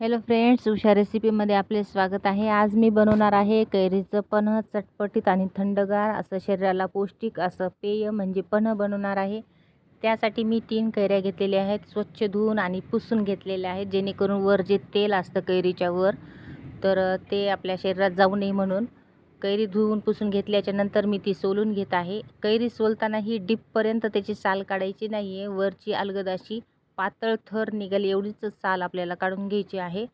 Hello friends Usha रेसिपीमध्ये आपले स्वागत आहे. आज मी बनवणार आहे कैरीचं पन्ह चटपटीत आणि थंडगार असं शरीराला पौष्टिक असं पेय म्हणजे पन्ह बनवणार आहे. त्यासाठी मी तीन कैऱ्या घेतलेल्या आहेत. स्वच्छ धुवून आणि पुसून घेतलेल्या आहेत जेणेकरून वर जे तेल असतं कैरीच्या वर तर ते आपल्या शरीरात जाऊ नये म्हणून. कैरी धुवून पुसून घेतल्याच्या नंतर मी ती सोलून घेत आहे. कैरी सोलताना ही डीपपर्यंत त्याची साल काढायची नाही आहे वरची अलगद अशी पातळ थर निघेल एवढीच साल आपल्याला काढून घ्यायची आहे.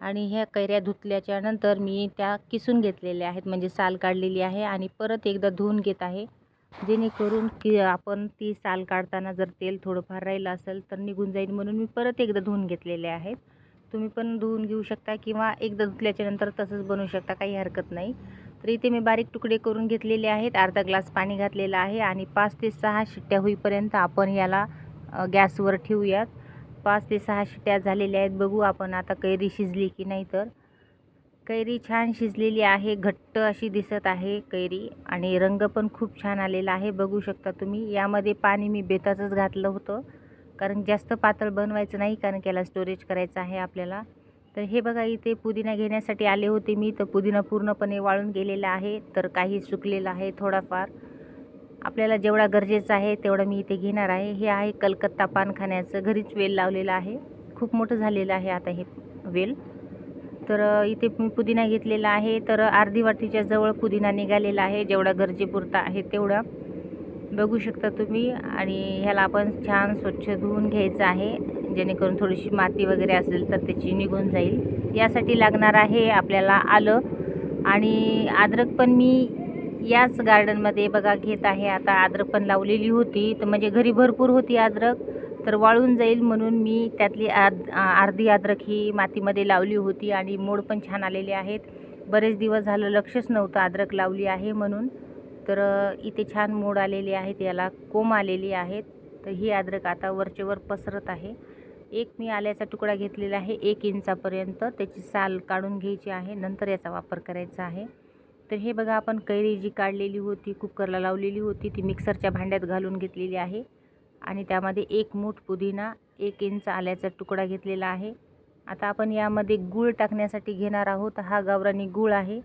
आणि ह्या कैऱ्या धुतल्याच्या नंतर मी त्या किसून घेतलेल्या आहेत. म्हणजे साल काढलेली आहे आणि परत एकदा धुवून घेत आहे. जेणेकरून की आपण ती साल काढताना जर तेल थोडंफार राहिलं असेल तर निघून जाईल म्हणून मी परत एकदा धुवून घेतलेले आहेत. तुम्ही पण धुवून घेऊ शकता किंवा एकदा धुतल्याच्या नंतर तसंच बनवू शकता काही हरकत नाही. तर इथे मी बारीक तुकडे करून घेतलेले आहेत. अर्धा ग्लास पाणी घातलेलं आहे आणि पाच ते सहा शिट्ट्या होईपर्यंत आपण याला गॅसवर ठेवूयात. पाच ते सहा शिट्या झालेल्या आहेत. बघू आपण आता कैरी शिजली की नाही तर. कैरी छान शिजलेली आहे. घट्ट अशी दिसत आहे कैरी आणि रंग पण खूप छान आलेला आहे. बघू शकता तुम्ही. यामध्ये पाणी मी बेताचंच घातलं होतं. कारण जास्त पातळ बनवायचं नाही कारण याला स्टोरेज करायचं आहे आपल्याला. तर हे बघा इथे पुदिना घेण्यासाठी आले होते मी. तर पुदिना पूर्णपणे वाळून गेलेला आहे. तर काही सुकलेलं आहे थोडाफार. आपल्याला जेवढा गरजेचं आहे तेवढं मी इथे घेणार आहे. हे आहे कलकत्ता पान खाण्याचं घरीच वेल लावलेलं आहे. खूप मोठं झालेलं आहे आता हे वेल. तर इथे मी पुदिना घेतलेला आहे. तर अर्धी वाटीच्या जवळ पुदिना निघालेला आहे. जेवढा गरजेपुरता आहे तेवढा. बघू शकता तुम्ही. आणि ह्याला आपण छान स्वच्छ धुवून घ्यायचं आहे. जेणेकरून थोडीशी माती वगैरे असेल तर त्याची निघून जाईल. यासाठी लागणार आहे आपल्याला आलं. आणि अद्रक पण मी याच गार्डनमध्ये बघा घेत आहे. आता अद्रक पण लावलेली होती. तर म्हणजे घरी भरपूर होती अद्रक तर वाळून जाईल म्हणून मी त्यातली आद अर्धी अद्रक ही मातीमध्ये लावली होती आणि मोड पण छान आलेले आहेत. बरेच दिवस झालं लक्षच नव्हतं अद्रक लावली आहे म्हणून. तर इथे छान मोड आलेले आहेत. याला कोंब आलेली आहेत. तर ही अद्रक आता वरचेवर पसरत आहे. एक मी आल्याचा तुकडा घेतलेला आहे एक इंचापर्यंत. त्याची साल काढून घ्यायची आहे. नंतर याचा वापर करायचा आहे. तर हे बघा आपण कैरी जी काढलेली होती कुकरला लावलेली होती ती मिक्सरच्या भांड्यात घालून घेतलेली आहे. आणि त्यामध्ये एक मूठ पुदिना एक इंच आल्याचा तुकडा घेतलेला आहे. आता आपण यामध्ये गूळ टाकण्यासाठी घेणार आहोत. हा गावरानी गूळ आहे.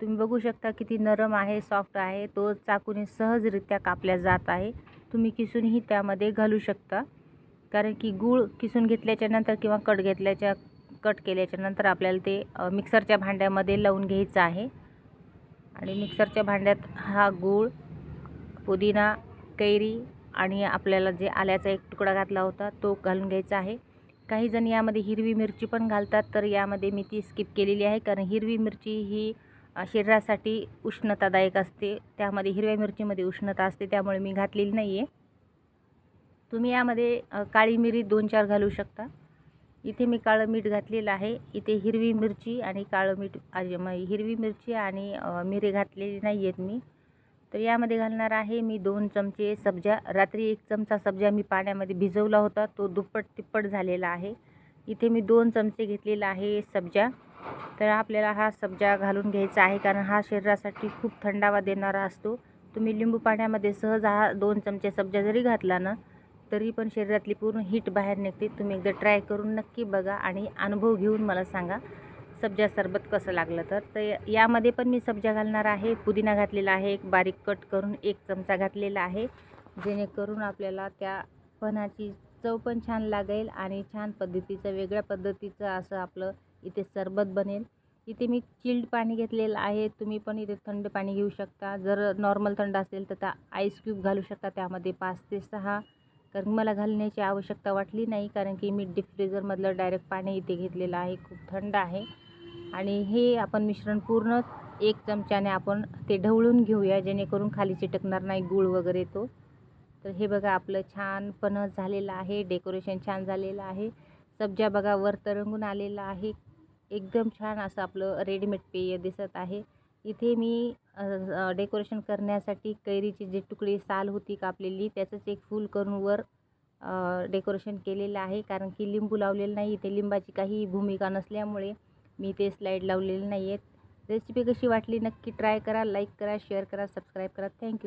तुम्ही बघू शकता किती नरम आहे सॉफ्ट आहे. तो चाकूने सहजरित्या कापल्या जात आहे. तुम्ही किसूनही त्यामध्ये घालू शकता. कारण की गूळ किसून घेतल्याच्यानंतर किंवा कट घेतल्याच्या कट केल्याच्यानंतर आपल्याला ते मिक्सरच्या भांड्यामध्ये लावून घ्यायचं आहे. आणि मिक्सरच्या भांड्यात हा गूळ पुदिना कैरी आणि आपल्याला जे आल्याचा एक तुकडा घातला होता तो घालून घ्यायचा आहे. काही जण यामध्ये हिरवी मिरची पण घालतात तर यामध्ये मी ती स्किप केलेली आहे कारण हिरवी मिरची ही शरीरासाठी उष्णतादायक असते. त्यामध्ये हिरव्या मिरचीमध्ये उष्णता असते त्यामुळे मी घातलेली नाही आहे तुम्ही यामध्ये काळी मिरी दोन चार घालू शकता. इथे मी काळं मीठ घातलेलं आहे. इथे हिरवी मिरची आणि काळं मीठ हिरवी मिरची आणि मिरे घातलेली नाही आहेत मी. तर यामध्ये घालणार आहे मी दोन चमचे सब्जा. रात्री एक चमचा सब्जा मी पाण्यामध्ये भिजवला होता. तो दुप्पट तिप्पट झालेला आहे. इथे मी दोन चमचे घेतलेला आहे सब्जा. तर आपल्याला हा सब्जा घालून घ्यायचा आहे कारण हा शरीरासाठी खूप थंडावा देणारा असतो. तुम्ही लिंबू पाण्यामध्ये सहज हा दोन चमचे सब्जा जरी घातला ना तरी पण शरीरातली पूर्ण हीट बाहेर निघते. तुम्ही एकदा ट्राय करून नक्की बघा आणि अनुभव घेऊन मला सांगा सब्जा सरबत कसं लागलं तर. तर यामध्ये पण मी सब्जा घालणार आहे पुदिना घातलेला आहे एक बारीक कट करून एक चमचा घातलेला आहे. जेणेकरून आपल्याला त्या पणाची चव पण छान लागेल आणि छान पद्धतीचं वेगळ्या पद्धतीचं असं आपलं इथे सरबत बनेल. इथे मी चिल्ड पाणी घेतलेलं आहे. तुम्ही पण इथे थंड पाणी घेऊ शकता. जर नॉर्मल थंड असेल तर त्या आईस क्यूब घालू शकता. त्यामध्ये पाच ते सहा कारण मला घालण्याची आवश्यकता वाटली नाही कारण की मी डीप फ्रीजरमधलं डायरेक्ट पाणी इथे घेतलेलं आहे. खूप थंड आहे. आणि हे आपण मिश्रण पूर्ण एक चमच्याने आपण ते ढवळून घेऊया जेणेकरून खाली चिटकणार नाही गूळ वगैरे तो. तर हे बघा आपलं छानपण झालेलं आहे डेकोरेशन छान झालेलं आहे. सब्जा बघा वर तरंगून आलेलं आहे. एकदम छान असं आपलं रेडीमेड पेय दिसत आहे. इथे मी डेकोरेशन करण्यासाठी कैरीची जे तुकडी साल होती कापलेली त्याचंच एक फूल करून वर डेकोरेशन केलेलं आहे. कारण की लिंबू लावलेलं नाही इथे लिंबाची काही भूमिका नसल्यामुळे मी ते स्लाईड लावलेले नाही आहेत रेसिपी कशी वाटली नक्की ट्राय करा लाईक करा शेअर करा सबस्क्राईब करा. थँक्यू.